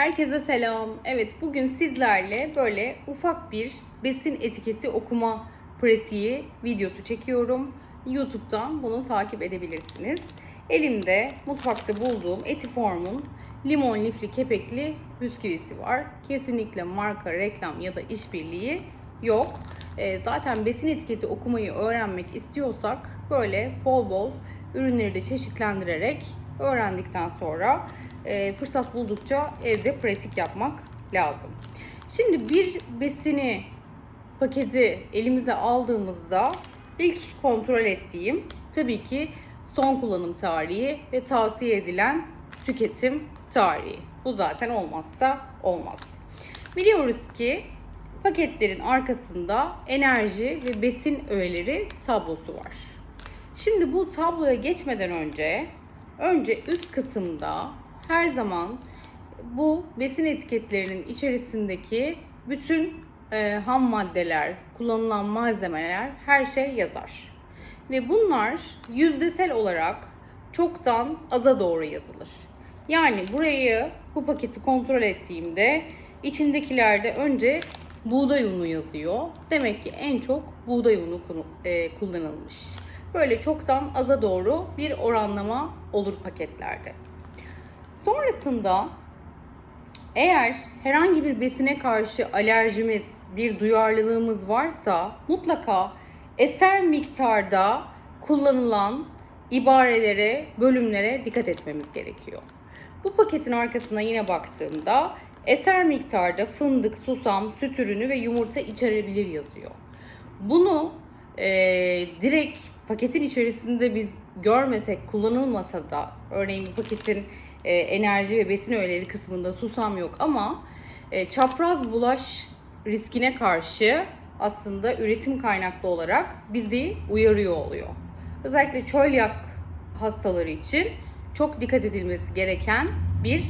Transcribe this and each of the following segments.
Herkese selam. Evet bugün sizlerle böyle ufak bir besin etiketi okuma pratiği videosu çekiyorum. YouTube'dan bunu takip edebilirsiniz. Elimde mutfakta bulduğum Etiform'un limon lifli kepekli bisküvisi var. Kesinlikle marka, reklam ya da işbirliği yok. Ee, zaten besin etiketi okumayı öğrenmek istiyorsak böyle bol bol ürünleri de çeşitlendirerek öğrendikten sonra e, fırsat buldukça evde pratik yapmak lazım. Şimdi bir besini paketi elimize aldığımızda ilk kontrol ettiğim tabii ki son kullanım tarihi ve tavsiye edilen tüketim tarihi. Bu zaten olmazsa olmaz. Biliyoruz ki paketlerin arkasında enerji ve besin öğeleri tablosu var. Şimdi bu tabloya geçmeden önce önce üst kısımda her zaman bu besin etiketlerinin içerisindeki bütün e, ham maddeler, kullanılan malzemeler her şey yazar. Ve bunlar yüzdesel olarak çoktan aza doğru yazılır. Yani burayı bu paketi kontrol ettiğimde içindekilerde önce buğday unu yazıyor. Demek ki en çok buğday unu e, kullanılmış. Böyle çoktan aza doğru bir oranlama olur paketlerde. Sonrasında eğer herhangi bir besine karşı alerjimiz, bir duyarlılığımız varsa mutlaka eser miktarda kullanılan ibarelere, bölümlere dikkat etmemiz gerekiyor. Bu paketin arkasına yine baktığımda eser miktarda fındık, susam, süt ürünü ve yumurta içerebilir yazıyor. Bunu e, direkt paketin içerisinde biz görmesek, kullanılmasa da örneğin bu paketin e, enerji ve besin öğeleri kısmında susam yok ama e, çapraz bulaş riskine karşı aslında üretim kaynaklı olarak bizi uyarıyor oluyor. Özellikle çölyak hastaları için çok dikkat edilmesi gereken bir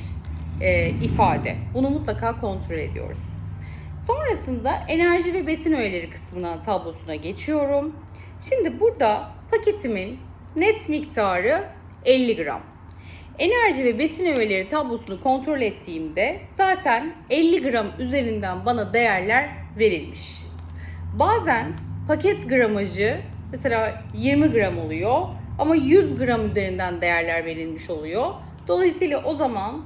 e, ifade. Bunu mutlaka kontrol ediyoruz. Sonrasında enerji ve besin öğeleri kısmına tablosuna geçiyorum. Şimdi burada paketimin net miktarı 50 gram. Enerji ve besin öğeleri tablosunu kontrol ettiğimde zaten 50 gram üzerinden bana değerler verilmiş. Bazen paket gramajı mesela 20 gram oluyor ama 100 gram üzerinden değerler verilmiş oluyor. Dolayısıyla o zaman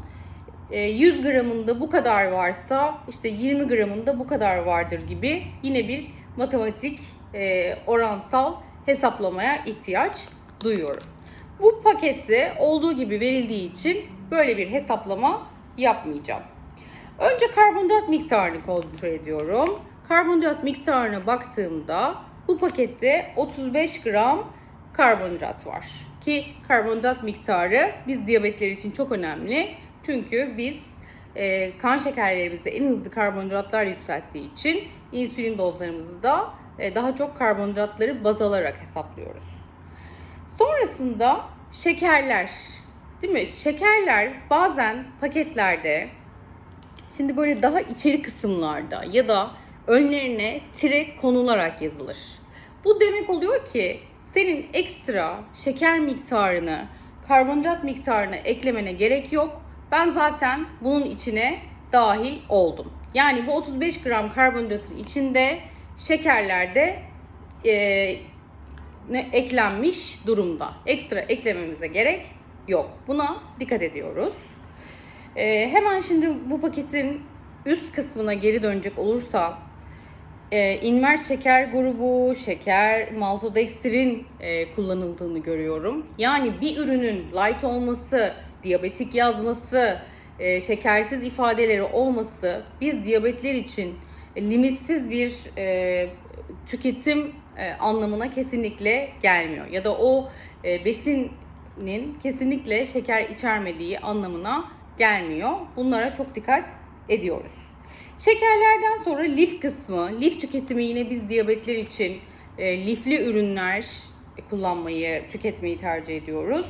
100 gramında bu kadar varsa işte 20 gramında bu kadar vardır gibi yine bir matematik e, oransal hesaplamaya ihtiyaç duyuyorum. Bu pakette olduğu gibi verildiği için böyle bir hesaplama yapmayacağım. Önce karbonhidrat miktarını kontrol ediyorum. Karbonhidrat miktarına baktığımda bu pakette 35 gram karbonhidrat var. Ki karbonhidrat miktarı biz diyabetler için çok önemli. Çünkü biz e, kan şekerlerimizde en hızlı karbonhidratlar yükselttiği için insülin dozlarımızı da e, daha çok karbonhidratları baz alarak hesaplıyoruz. Sonrasında şekerler, değil mi? Şekerler bazen paketlerde şimdi böyle daha içeri kısımlarda ya da önlerine tire konularak yazılır. Bu demek oluyor ki senin ekstra şeker miktarını, karbonhidrat miktarını eklemene gerek yok. Ben zaten bunun içine dahil oldum. Yani bu 35 gram karbonhidratın içinde şekerlerde e, ne eklenmiş durumda. Ekstra eklememize gerek yok. Buna dikkat ediyoruz. Ee, hemen şimdi bu paketin üst kısmına geri dönecek olursa e, inver şeker grubu, şeker, maltodextrin e, kullanıldığını görüyorum. Yani bir ürünün light olması, diyabetik yazması, e, şekersiz ifadeleri olması biz diyabetler için limitsiz bir e, tüketim e, anlamına kesinlikle gelmiyor. Ya da o e, besinin kesinlikle şeker içermediği anlamına gelmiyor. Bunlara çok dikkat ediyoruz. Şekerlerden sonra lif kısmı, lif tüketimi yine biz diyabetler için e, lifli ürünler kullanmayı, tüketmeyi tercih ediyoruz.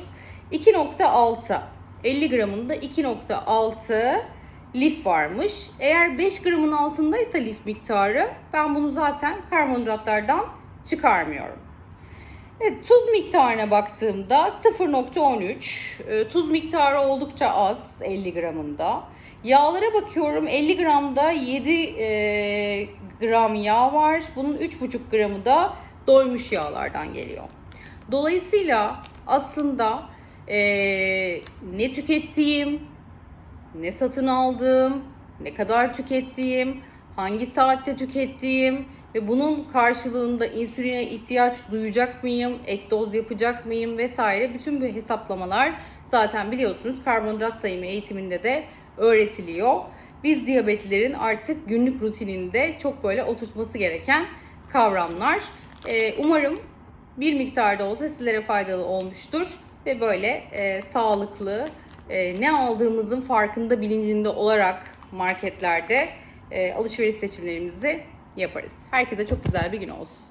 2.6 50 gramında 2.6 lif varmış. Eğer 5 gramın altındaysa lif miktarı ben bunu zaten karbonhidratlardan çıkarmıyorum. Evet, tuz miktarına baktığımda 0.13. Ee, Tuz miktarı oldukça az 50 gramında. Yağlara bakıyorum 50 gramda 7 e, gram yağ var. Bunun 3,5 gramı da doymuş yağlardan geliyor. Dolayısıyla aslında e, ne tükettiğim, ne satın aldığım, ne kadar tükettiğim, hangi saatte tükettiğim ve bunun karşılığında insüline ihtiyaç duyacak mıyım, ek doz yapacak mıyım vesaire bütün bu hesaplamalar zaten biliyorsunuz karbonhidrat sayımı eğitiminde de öğretiliyor. Biz diyabetlilerin artık günlük rutininde çok böyle oturtması gereken kavramlar. Ee, umarım bir miktarda olsa sizlere faydalı olmuştur ve böyle e, sağlıklı, e, ne aldığımızın farkında bilincinde olarak marketlerde e, alışveriş seçimlerimizi yaparız. Herkese çok güzel bir gün olsun.